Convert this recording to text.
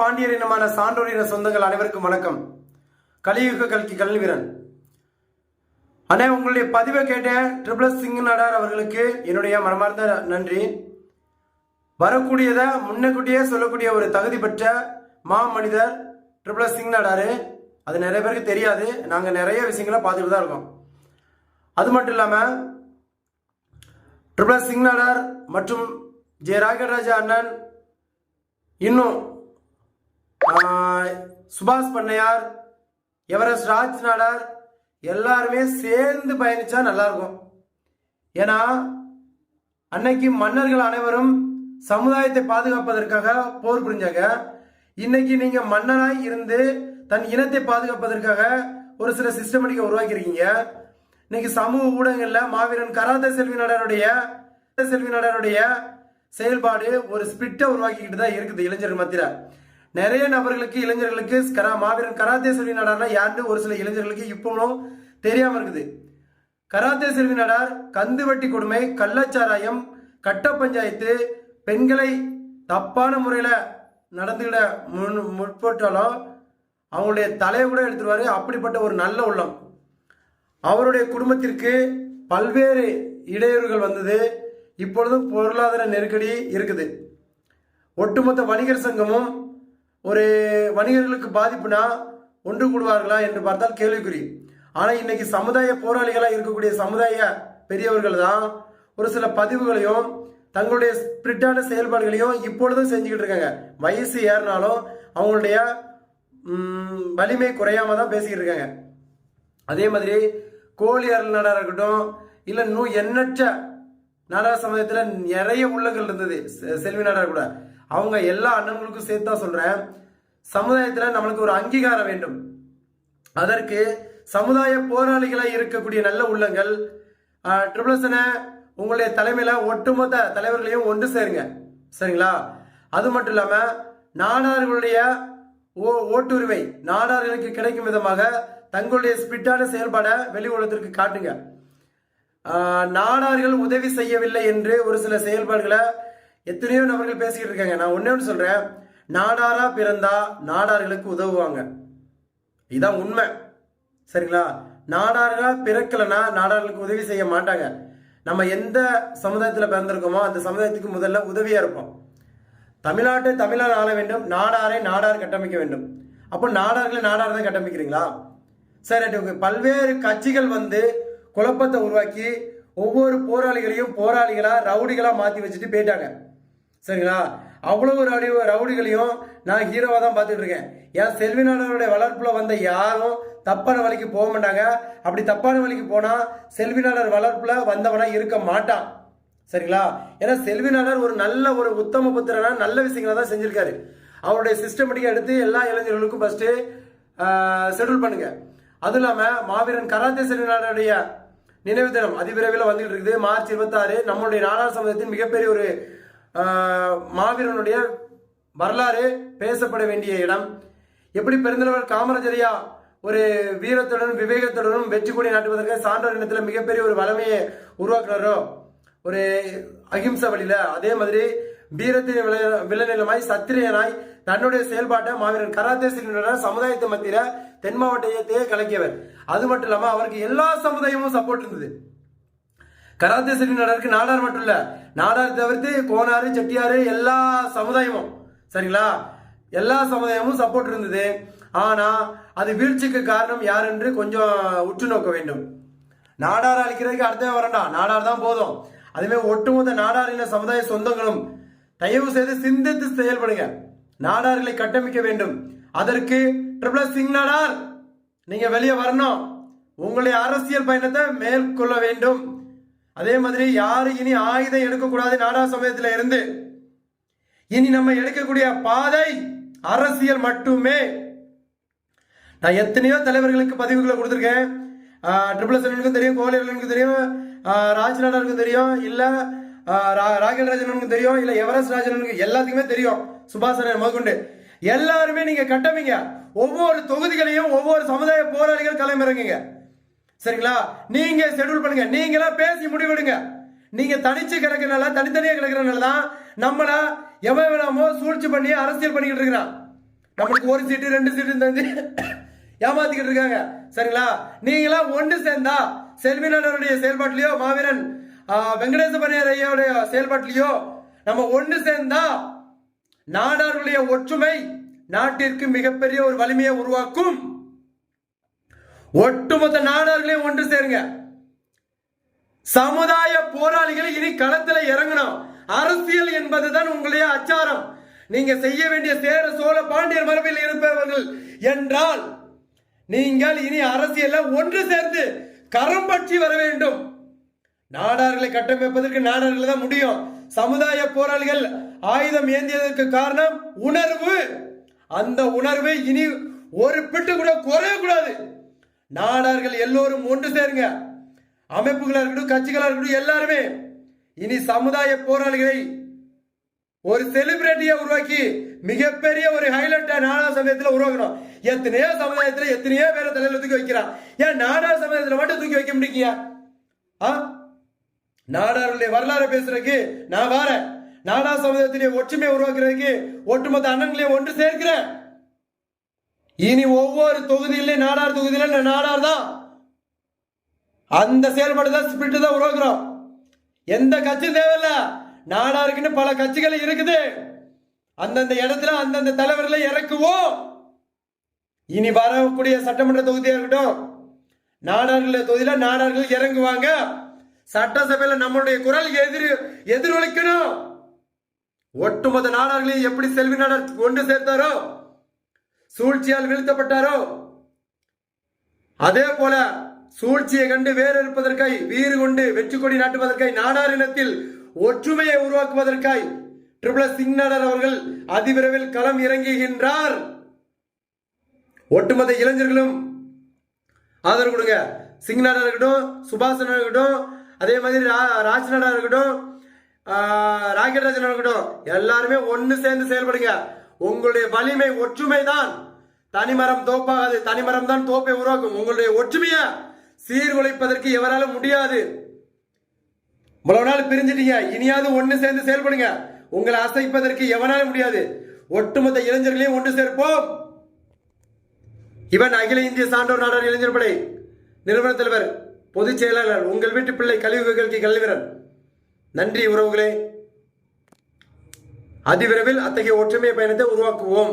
பாண்டியர் இனமான சான்றோர் இன சொந்தங்கள் அனைவருக்கும் வணக்கம். கலியுக கல்கி கல்விவீரன் அண்ணே உங்களுடைய பதிவை கேட்டேன் ட்ரிபிள் சிங் நடார் அவர்களுக்கு என்னுடைய மனமார்ந்த நன்றி. வரக்கூடியதை முன்னக்கூட்டியே சொல்லக்கூடிய ஒரு தகுதி பெற்ற மா மனிதர் ட்ரிபிள் சிங் நடாரு அது நிறைய பேருக்கு தெரியாது. நாங்கள் நிறைய விஷயங்களை பார்த்துட்டு தான் இருக்கோம். அது மட்டும் இல்லாமல் ட்ரிபிள் சிங் நடார் மற்றும் ஜெய ராகராஜா அண்ணன் இன்னும் சுபாஷ் பண்ணையார் எவரெஸ்ட் ராஜ் நாடார் எல்லாருமே சேர்ந்து பயணிச்சா நல்லா இருக்கும் ஏன்னா அன்னைக்கு மன்னர்கள் அனைவரும் சமுதாயத்தை பாதுகாப்பதற்காக போர் புரிஞ்சாங்க. இன்னைக்கு நீங்க மன்னனாய் இருந்து தன் இனத்தை பாதுகாப்பதற்காக ஒரு சில சிஸ்டமேட்டிக்கை உருவாக்கியிருக்கீங்க. இன்னைக்கு சமூக ஊடகங்கள்ல மாவீரன் கராத்த செல்வி நாடாருடைய செல்வி நாடாருடைய செயல்பாடு ஒரு ஸ்பிரிட்டை உருவாக்கிக்கிட்டு தான் இருக்குது இளைஞர்கள் மத்தியில். நிறைய நபர்களுக்கு இளைஞர்களுக்கு கரா மாவீரன் கராத்தே செல்வி நாடார்னா யாருன்னு ஒரு சில இளைஞர்களுக்கு இப்பவும் தெரியாம இருக்குது. கராத்தே செல்வி நாடார் கந்துவட்டி கொடுமை கள்ளச்சாராயம் கட்ட பஞ்சாயத்து பெண்களை தப்பான முறையில் நடந்துக்கிட முன் முற்பட்டாலும் அவங்களுடைய தலையை கூட எடுத்துருவாரு. அப்படிப்பட்ட ஒரு நல்ல உள்ளம். அவருடைய குடும்பத்திற்கு பல்வேறு இடையூறுகள் வந்தது. இப்பொழுதும் பொருளாதார நெருக்கடி இருக்குது. ஒட்டுமொத்த வணிகர் சங்கமும் ஒரு வணிகர்களுக்கு பாதிப்புனா ஒன்று கூடுவார்களா என்று பார்த்தால் கேள்விக்குறி. ஆனால் இன்னைக்கு சமுதாய போராளிகளாக இருக்கக்கூடிய சமுதாய பெரியவர்கள் தான் ஒரு சில பதிவுகளையும் தங்களுடைய ஸ்பிரிட்டான செயல்பாடுகளையும் இப்பொழுதும் செஞ்சுக்கிட்டு இருக்காங்க. வயசு ஏறினாலும் அவங்களுடைய வலிமை குறையாம தான் பேசிக்கிட்டு இருக்காங்க. அதே மாதிரி கோழி அருள் நாடாக இருக்கட்டும் இல்லை இன்னும் எண்ணற்ற நாடக சமுதாயத்தில் நிறைய உள்ளங்கள் இருந்தது. செ- செல்வி நாடாக கூட. அவங்க எல்லா அண்ணன்களுக்கும் சேர்த்து தான் சொல்கிறேன் சமுதாயத்தில் நம்மளுக்கு ஒரு அங்கீகாரம் வேண்டும். அதற்கு சமுதாய போராளிகளாக இருக்கக்கூடிய நல்ல உள்ளங்கள் ட்ரிபிள்ஸனை உங்களுடைய தலைமையில் ஒட்டுமொத்த தலைவர்களையும் ஒன்று சேருங்க. சரிங்களா? அது மட்டும் இல்லாமல் நாடார்களுடைய ஓ- ஓட்டுரிமை நாடார்களுக்கு கிடைக்கும் விதமாக தங்களுடைய ஸ்பிட்டான செயல்பாடை வெளி உலகத்திற்கு காட்டுங்க நாடார்கள் உதவி செய்யவில்லை என்று ஒரு சில செயல்பாடுகளை எத்தனையோ நபர்கள் பேசிக்கிட்டு இருக்காங்க. நான் ஒன்னே ஒன்று சொல்கிறேன் நாடாரா பிறந்தா நாடார்களுக்கு உதவுவாங்க. இதுதான் உண்மை. சரிங்களா? நாடார்களா பிறக்கலைன்னா நாடார்களுக்கு உதவி செய்ய மாட்டாங்க. நம்ம எந்த சமுதாயத்தில் பிறந்திருக்கோமோ அந்த சமுதாயத்துக்கு முதல்ல உதவியாக இருப்போம். தமிழ்நாட்டை தமிழால் ஆள வேண்டும். நாடாரை நாடார் கட்டமைக்க வேண்டும். அப்போ நாடார்களை நாடார் தான் கட்டமைக்கிறீங்களா? சரி பல்வேறு கட்சிகள் வந்து குழப்பத்தை உருவாக்கி ஒவ்வொரு போராளிகளையும் போராளிகளாக ரவுடிகளாக மாற்றி வச்சுட்டு போயிட்டாங்க. சரிங்களா? அவ்வளவு ரவுடி ரவுடிகளையும் நான் ஹீரோவாக தான் பார்த்துட்டு இருக்கேன். ஏன் செல்வினாளருடைய வளர்ப்பில் வந்த யாரும் தப்பான வழிக்கு போக மாட்டாங்க. அப்படி தப்பான வழிக்கு போனால் செல்வினாளர் வளர்ப்பில் வந்தவனா இருக்க மாட்டான். சரிங்களா? ஏன்னா செல்வினாளர் ஒரு நல்ல ஒரு உத்தம புத்திரனா நல்ல விஷயங்களை தான் செஞ்சிருக்காரு. அவருடைய சிஸ்டமேட்டிக்காக எடுத்து எல்லா இளைஞர்களுக்கும் ஃபஸ்ட்டு ஷெடியூல் பண்ணுங்க. அதுவும் இல்லாமல் மாவீரன் கராத்தே செல்வினாளருடைய நினைவு தினம் அதிவிரைவில் வந்துட்டு இருக்குது. மார்ச் இருபத்தாறு நம்மளுடைய நாடார் சமுதாயத்தின் மிகப்பெரிய ஒரு மாவீரனுடைய வரலாறு பேசப்பட வேண்டிய இடம். எப்படி பெருந்தலைவர் காமராஜரியா ஒரு வீரத்துடனும் விவேகத்துடனும் வெற்றி கொடி நாட்டுவதற்கு சான்றோர் இனத்தில் மிகப்பெரிய ஒரு வளமையை உருவாக்குறாரோ ஒரு அகிம்சை வழியில. அதே மாதிரி வீரத்தின் விளை- விளைநிலமாய் சத்திரியனாய் தன்னுடைய செயல்பாட்டை மாவீரன் கராத்தே சிறுவனர் சமுதாயத்தை மத்தியில தென் மாவட்டத்தையே கலக்கியவர். அது மட்டும் இல்லாம அவருக்கு எல்லா சமுதாயமும் சப்போர்ட் இருந்தது. கராத்தே சரி நாடாருக்கு நாடார் மட்டும் இல்ல நாடார் தவிர்த்து கோனாறு செட்டியார் எல்லா சமுதாயமும் சரிங்களா? எல்லா சமுதாயமும் சப்போர்ட் இருந்தது. ஆனா அது வீழ்ச்சிக்கு காரணம் யார் என்று கொஞ்சம் உற்று நோக்க வேண்டும். நாடார் அழிக்கிறதுக்கு அடுத்த வரண்டா நாடார் தான் போதும். அதுமாதிரி ஒட்டுமொத்த நாடாரின சமுதாய சொந்தங்களும் தயவு செய்து சிந்தித்து செயல்படுங்க. நாடார்களை கட்டமைக்க வேண்டும். அதற்கு ட்ரிபிள் சிங் நாடார் நீங்க வெளியே வரணும். உங்களுடைய அரசியல் பயணத்தை மேற்கொள்ள வேண்டும். அதே மாதிரி யாரு இனி ஆயுதம் எடுக்கக்கூடாது நாடா சமயத்துல இருந்து? இனி நம்ம எடுக்கக்கூடிய பாதை அரசியல் மட்டுமே. நான் எத்தனையோ தலைவர்களுக்கு பதிவுகளை கொடுத்துருக்கேன். ட்ரிபிள் செவனுக்கும் தெரியும் கோலியர்களுக்கும் தெரியும் ஆஹ் ராஜ்நாடருக்கும் தெரியும் இல்லை ராகல் ரா- ராஜனுக்கும் தெரியும் இல்லை எவரஸ்ட் ராஜனுக்கு எல்லாத்துக்குமே தெரியும். சுபாசன முதற்கொண்டு. எல்லாருமே நீங்க கட்டமைங்க. ஒவ்வொரு தொகுதிகளையும் ஒவ்வொரு சமுதாய போராளிகள் களமிறங்குங்க. சரிங்களா? நீங்க ஷெட்யூல் பண்ணுங்க. நீங்களா பேசி முடிவெடுங்க. நீங்க தனிச்சு கிடக்கிறனால தனித்தனியா கிடக்கிறனால தான் நம்மள எவன் வேணாமோ சூழ்ச்சி பண்ணி அரசியல் பண்ணிக்கிட்டு இருக்கிறான். நம்மளுக்கு ஒரு சீட்டு ரெண்டு சீட்டு தந்து ஏமாத்திக்கிட்டு இருக்காங்க. சரிங்களா? நீங்களாம் ஒன்று சேர்ந்தா செல்வினருடைய செயல்பாட்டிலையோ மாவீரன் வெங்கடேச பணியார் ஐயாவுடைய செயல்பாட்டிலையோ நம்ம ஒன்று சேர்ந்தா நாடாருடைய ஒற்றுமை நாட்டிற்கு மிகப்பெரிய ஒரு வலிமையை உருவாக்கும். ஒட்டுமொத்த நாடர்களையும் ஒன்று சேருங்க. சமுதாய போராளிகள் இனி களத்துல இறங்கணும். அரசியல் என்பதுதான் உங்களுடைய அச்சாரம். நீங்க செய்ய வேண்டிய சேர சோழ பாண்டியர் மரபில் இருப்பவர்கள் என்றால் நீங்கள் இனி அரசியல்ல ஒன்று சேர்ந்து கரம் பற்றி வர வேண்டும். நாடார்களை கட்டமைப்பதற்கு நாடார்கள் தான் முடியும். சமுதாய போராளிகள் ஆயுதம் ஏந்தியதற்கு காரணம் உணர்வு. அந்த உணர்வு இனி ஒரு பிட்டு கூட குறையக்கூடாது. நாடார்கள் எல்லோரும் ஒன்று சேருங்க. அமைப்புகளாக இருக்கட்டும் கட்சிகளாக இருக்கட்டும் எல்லாருமே இனி சமுதாய போராளிகளை ஒரு செலிபிரிட்டியை உருவாக்கி மிகப்பெரிய ஒரு ஹைலைட்டை நாடா சமயத்தில் உருவாக்கணும். எத்தனையோ சமுதாயத்தில் எத்தனையோ பேரை தலையில் தூக்கி வைக்கிறான். ஏன் நாடா சமுதாயத்தில் மட்டும் தூக்கி வைக்க முடியுங்க ஆ? நாடாருடைய வரலாறு பேசுறதுக்கு நான் வாரேன். நாடா சமுதாயத்திலே ஒற்றுமை உருவாக்குறதுக்கு ஒட்டுமொத்த அண்ணன்களையும் ஒன்று சேர்க்கிறேன். இனி ஒவ்வொரு தொகுதியிலையும் நாடார் தொகுதியில நாடார் தான். அந்த செயல்பாடு தான் ஸ்பிரிட் தான் உருவாக்குறோம். எந்த கட்சி தேவையில்ல. நாடாருக்குன்னு பல கட்சிகள் இருக்குது. அந்தந்த இடத்துல அந்தந்த தலைவர்களை இறக்குவோம். இனி வரக்கூடிய சட்டமன்ற தொகுதியா இருக்கட்டும் நாடார்கள் தொகுதியில நாடார்கள் இறங்குவாங்க. சட்டசபையில நம்மளுடைய குரல் எதிர் எதிரொலிக்கணும். ஒட்டுமொத்த நாடார்களையும் எப்படி செல்வி நாடார் கொண்டு சேர்த்தாரோ சூழ்ச்சியால் வீழ்த்தப்பட்டாரோ? அதே போல சூழ்ச்சியை கண்டு வேறு இருப்பதற்காய் வீறு கொண்டு வெற்றி கொடி நாட்டுவதற்காய் நாடார் இனத்தில் ஒற்றுமையை உருவாக்குவதற்காய் ட்ரிபிள் சிங் அவர்கள் அதிவிரைவில் களம் இறங்குகின்றார். ஒட்டுமொத்த இளைஞர்களும் ஆதரவு கொடுங்க. சிங் இருக்கட்டும் சுபாஷ் இருக்கட்டும் அதே மாதிரி ரா- இருக்கட்டும் ராக்கெட் ராஜனா இருக்கட்டும் எல்லாருமே ஒன்னு சேர்ந்து செயல்படுங்க. உங்களுடைய வலிமை ஒற்றுமை தான் தனிமரம் தோப்பாகாது தனிமரம் தான் தோப்பை உருவாக்கும் உங்களுடைய ஒற்றுமைய சீர்குலைப்பதற்கு எவராலும் முடியாது இவ்வளவு நாள் பிரிஞ்சிட்டீங்க இனியாவது ஒன்று சேர்ந்து செயல்படுங்க உங்களை அசைப்பதற்கு எவனாலும் முடியாது ஒட்டுமொத்த இளைஞர்களையும் ஒன்று சேர்ப்போம் இவன் அகில இந்திய சான்றோர் நாடார் இளைஞர் படை நிறுவன தலைவர் பொதுச் செயலாளர் உங்கள் வீட்டு பிள்ளை கழிவுகளுக்கு கல்விவரன் நன்றி உறவுகளே அதிவிரைவில் அத்தகைய ஒற்றுமை பயணத்தை உருவாக்குவோம்.